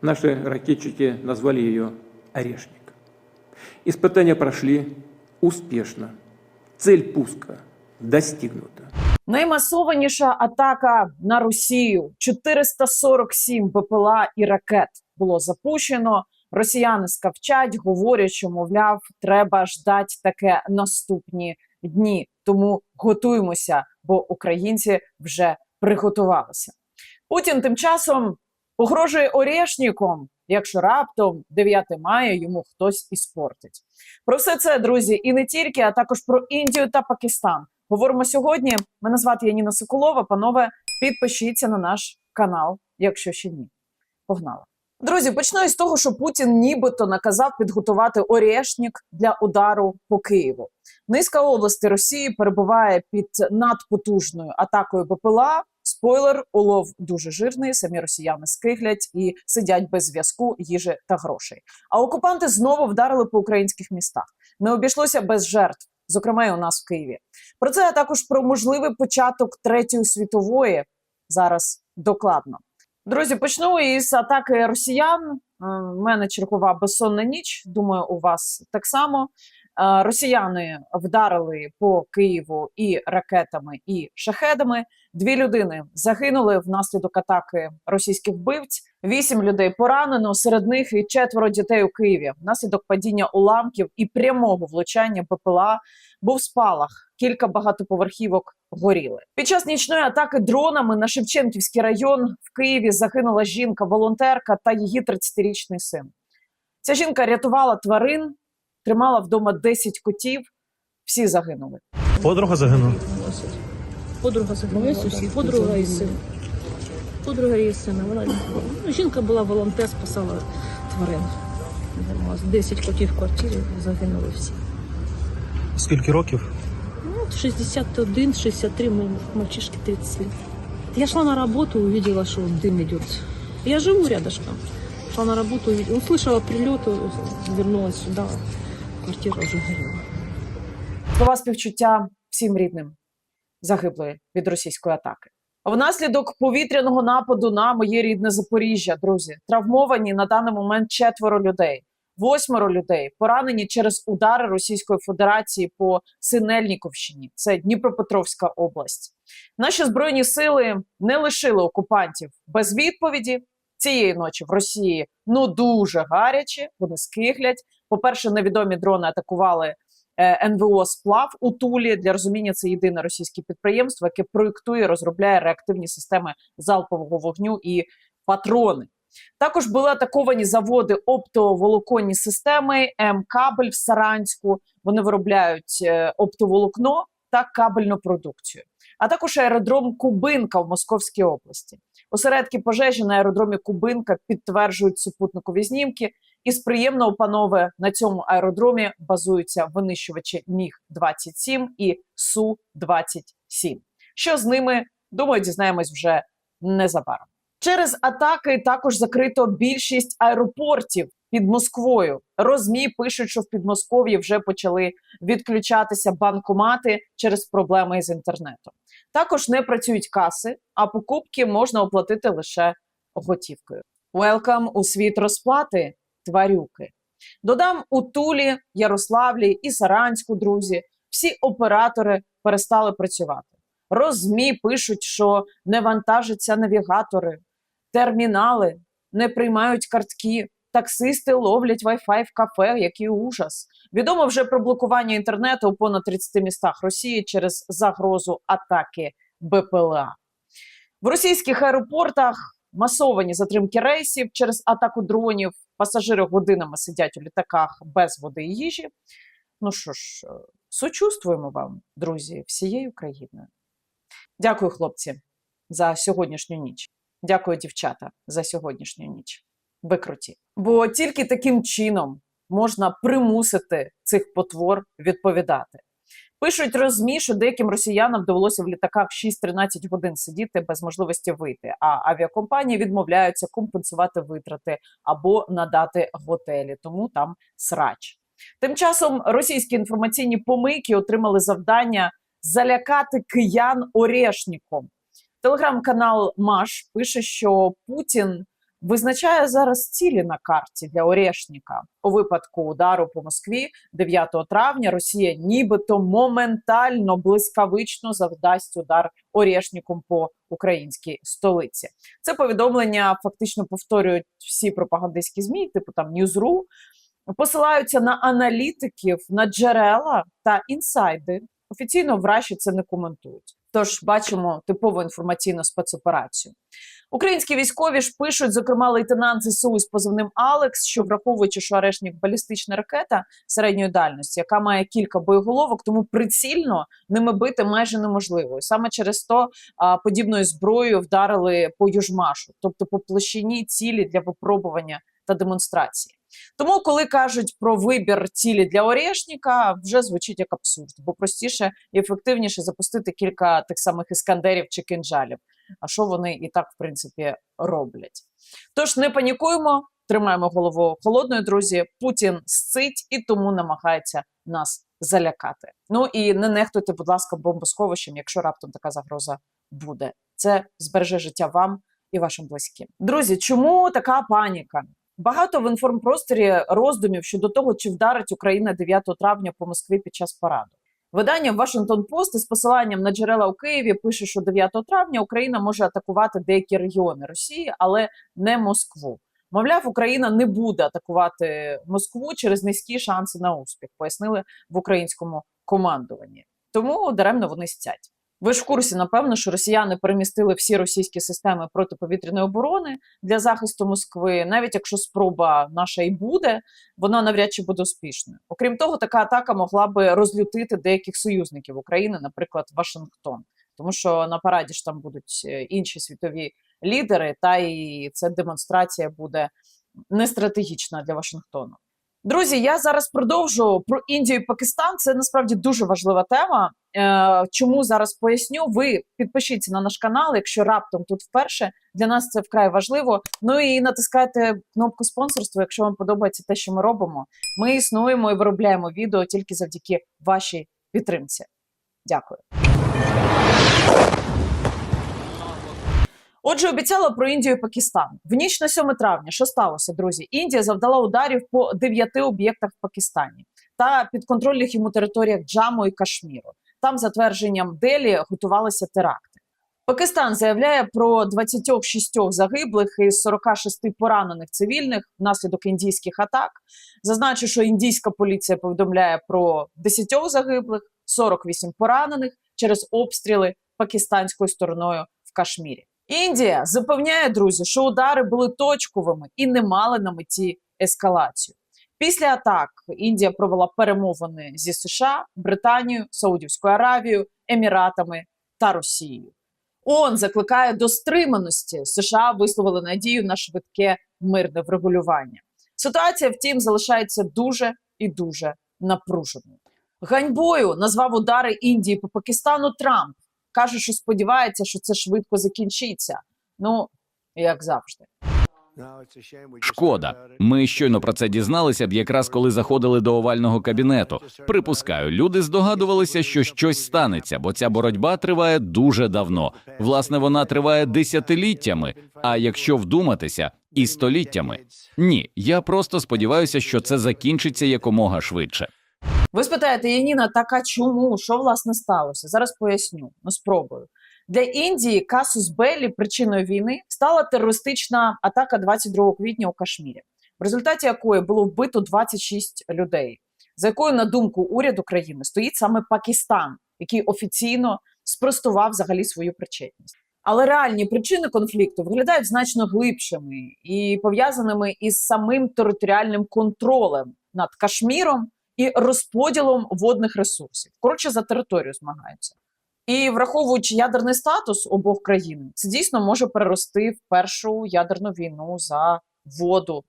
Наши ракетчики назвали ее «Орешник». Испытания прошли успешно. Цель пуска достигнута. Наймасованіша атака на Росію 447 БПЛА і ракет було запущено. Росіяни скавчать, говорять, що мовляв, треба ждати таке наступні дні. Тому готуємося, бо українці вже приготувалися. Путін тим часом погрожує Орєшніком, якщо раптом 9 мая йому хтось іспортить. Про все це, друзі, і не тільки, а також про Індію та Пакистан. Говоримо сьогодні. Мене звати Яніна Соколова. Панове, підпишіться на наш канал, якщо ще ні. Погнали. Друзі, почну із того, що Путін нібито наказав підготувати Орєшнік для удару по Києву. Низка областей Росії перебуває під надпотужною атакою БПЛА. Спойлер, улов дуже жирний. Самі росіяни скиглять і сидять без зв'язку, їжі та грошей. А окупанти знову вдарили по українських містах. Не обійшлося без жертв, зокрема і у нас в Києві. Про це а також про можливий початок третьої світової зараз докладно. Друзі, почну із атаки росіян. Е, В мене чергова безсонна ніч. Думаю, у вас так само. Е, Росіяни вдарили по Києву і ракетами, і шахедами. Дві людини загинули внаслідок атаки російських вбивць. Вісім людей поранено. Серед них і четверо дітей у Києві. Внаслідок падіння уламків і прямого влучання БПЛА був спалах. Кілька багатоповерхівок горіли. Під час нічної атаки дронами на Шевченківський район в Києві загинула жінка, волонтерка та її 30-річний син. Ця жінка рятувала тварин, тримала вдома 10 котів. Всі загинули. Подруга загинула. Подруга загинула, сусід, подруга і син. Подруга і сина. Вона ну, жінка була волонтер, спасала тварин. Займалась. 10 котів в квартирі загинули всі. Скільки років? Ну, от 61, 63, мы, мальчишки 30 лет. Я шла на работу, увидела, что дым идет. Я живу рядышком. Шла на работу, увидела, услышала прилет, вернулась сюда, квартира уже горела. Слова співчуття всім рідним загиблої від російської атаки. Внаслідок повітряного нападу на моє рідне Запоріжжя, друзі, травмовані на даний момент четверо людей. Восьмеро людей поранені через удари Російської Федерації по Синельніковщині. Це Дніпропетровська область. Наші збройні сили не лишили окупантів без відповіді. Цієї ночі в Росії ну дуже гаряче. Вони скиглять. По перше, невідомі дрони атакували е, НВО Сплав у Тулі. Для розуміння це єдине російське підприємство, яке проєктує, розробляє реактивні системи залпового вогню і патрони. Також були атаковані заводи оптоволоконні системи М-кабель в Саранську. Вони виробляють е, оптоволокно та кабельну продукцію. А також аеродром Кубинка в Московській області. Осередки пожежі на аеродромі Кубинка підтверджують супутникові знімки. І з приємного, панове, на цьому аеродромі базуються винищувачі Міг 27 і Су 27 Що з ними думаю, дізнаємось вже незабаром. Через атаки також закрито більшість аеропортів під Москвою. Розмі пишуть, що в Підмосков'ї вже почали відключатися банкомати через проблеми з інтернетом. Також не працюють каси, а покупки можна оплатити лише готівкою. Welcome у світ розплати, тварюки. Додам у Тулі, Ярославлі і Саранську, друзі, всі оператори перестали працювати. Розмі пишуть, що не вантажаться навігатори, термінали не приймають картки, таксисти ловлять Wi-Fi в кафе. Який ужас. Відомо вже про блокування інтернету у понад 30 містах Росії через загрозу атаки БПЛА. В російських аеропортах масовані затримки рейсів через атаку дронів. Пасажири годинами сидять у літаках без води і їжі. Ну що ж, е, сочувствуємо вам, друзі, всією країною. Дякую, хлопці, за сьогоднішню ніч. Дякую, дівчата, за сьогоднішню ніч. Ви круті. Бо тільки таким чином можна примусити цих потвор відповідати. Пишуть розмі, що деяким росіянам довелося в літаках 6-13 годин сидіти без можливості вийти, а авіакомпанії відмовляються компенсувати витрати або надати готелі, тому там срач. Тим часом російські інформаційні помийки отримали завдання залякати киян орешником. Телеграм-канал Маш пише, що Путін визначає зараз цілі на карті для Орешника. У випадку удару по Москві 9 травня Росія нібито моментально блискавично завдасть удар Орешником по українській столиці. Це повідомлення фактично повторюють всі пропагандистські змі, типу там Ньюзру, посилаються на аналітиків, на джерела та інсайди. Офіційно в Раші це не коментують. Тож бачимо типову інформаційну спецоперацію. Українські військові ж пишуть, зокрема, лейтенант ЗСУ з позивним Алекс, що враховуючи, що арешник балістична ракета середньої дальності, яка має кілька боєголовок, тому прицільно ними бити майже неможливо. І саме через то а, подібною зброєю вдарили по южмашу, тобто по площині цілі для випробування та демонстрації. Тому, коли кажуть про вибір цілі для Орешника, вже звучить як абсурд, бо простіше і ефективніше запустити кілька тих самих іскандерів чи кинджалів. А що вони і так, в принципі, роблять? Тож не панікуємо, тримаємо голову холодною, друзі. Путін сцить і тому намагається нас залякати. Ну і не нехтуйте, будь ласка, бомбосховищем, якщо раптом така загроза буде. Це збереже життя вам і вашим близьким. Друзі, чому така паніка? Багато в інформпросторі роздумів щодо того, чи вдарить Україна 9 травня по Москві під час параду. Видання Вашингтон Пост із посиланням на джерела у Києві пише, що 9 травня Україна може атакувати деякі регіони Росії, але не Москву. Мовляв, Україна не буде атакувати Москву через низькі шанси на успіх, пояснили в українському командуванні. Тому даремно вони стять. Ви ж в курсі, напевно, що росіяни перемістили всі російські системи протиповітряної оборони для захисту Москви. Навіть якщо спроба наша і буде, вона навряд чи буде успішною. Окрім того, така атака могла би розлютити деяких союзників України, наприклад, Вашингтон, тому що на параді ж там будуть е, інші світові лідери, та і ця демонстрація буде не стратегічна для Вашингтону. Друзі, я зараз продовжу про Індію і Пакистан. Це насправді дуже важлива тема. Е, чому зараз поясню? Ви підпишіться на наш канал, якщо раптом тут вперше. Для нас це вкрай важливо. Ну і натискайте кнопку спонсорства, якщо вам подобається те, що ми робимо. Ми існуємо і виробляємо відео тільки завдяки вашій підтримці. Дякую. Отже, обіцяла про Індію і Пакистан. В ніч на 7 травня, що сталося, друзі? Індія завдала ударів по дев'яти об'єктах в Пакистані та підконтрольних йому територіях Джаму і Кашміру. Там, за твердженням Делі, готувалися теракти. Пакистан заявляє про 26 загиблих із 46 поранених цивільних внаслідок індійських атак. Зазначу, що індійська поліція повідомляє про 10 загиблих, 48 поранених через обстріли пакистанською стороною в Кашмірі. Індія запевняє друзі, що удари були точковими і не мали на меті ескалацію. Після атак Індія провела перемовини зі США, Британією, Саудівською Аравією, Еміратами та Росією. ООН закликає до стриманості. США висловили надію на швидке мирне врегулювання. Ситуація, втім, залишається дуже і дуже напруженою. Ганьбою назвав удари Індії по Пакистану Трамп. Каже, що сподівається, що це швидко закінчиться. Ну, як завжди. Шкода. Ми щойно про це дізналися б якраз коли заходили до овального кабінету. Припускаю, люди здогадувалися, що щось станеться, бо ця боротьба триває дуже давно. Власне, вона триває десятиліттями. А якщо вдуматися, і століттями. Ні, я просто сподіваюся, що це закінчиться якомога швидше. Ви спитаєте, Яніна, так а чому? Що власне сталося? Зараз поясню. Ну, спробую. Для Індії касус Беллі причиною війни стала терористична атака 22 квітня у Кашмірі, в результаті якої було вбито 26 людей, за якою, на думку уряду країни, стоїть саме Пакистан, який офіційно спростував взагалі свою причетність. Але реальні причини конфлікту виглядають значно глибшими і пов'язаними із самим територіальним контролем над Кашміром і розподілом водних ресурсів. Коротше, за територію змагаються. І враховуючи ядерний статус обох країн, це дійсно може перерости в першу ядерну війну за воду.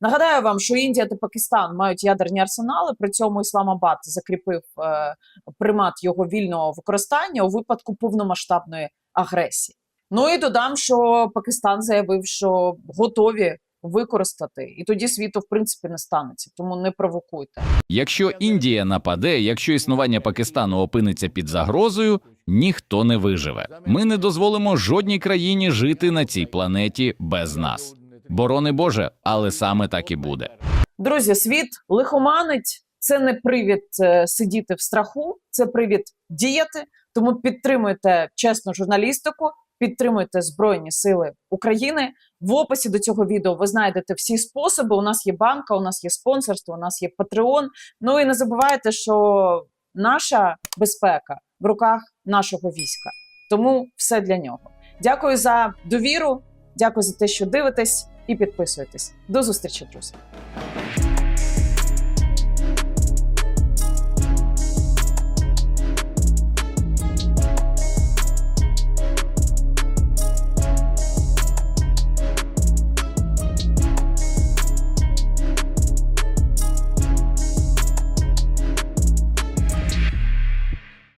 Нагадаю вам, що Індія та Пакистан мають ядерні арсенали. При цьому Ісламабад закріпив е, примат його вільного використання у випадку повномасштабної агресії. Ну і додам, що Пакистан заявив, що готові використати, і тоді світу в принципі не станеться. Тому не провокуйте. Якщо Індія нападе, якщо існування Пакистану опиниться під загрозою, ніхто не виживе. Ми не дозволимо жодній країні жити на цій планеті без нас. Борони Боже, але саме так і буде. Друзі, світ лихоманить. Це не привід е, сидіти в страху, це привід діяти. Тому підтримуйте чесну журналістику, підтримуйте Збройні Сили України. В описі до цього відео ви знайдете всі способи. У нас є банка, у нас є спонсорство, у нас є Patreon. Ну і не забувайте, що наша безпека в руках нашого війська. Тому все для нього. Дякую за довіру. Дякую за те, що дивитесь і підписуєтесь. До зустрічі, друзі.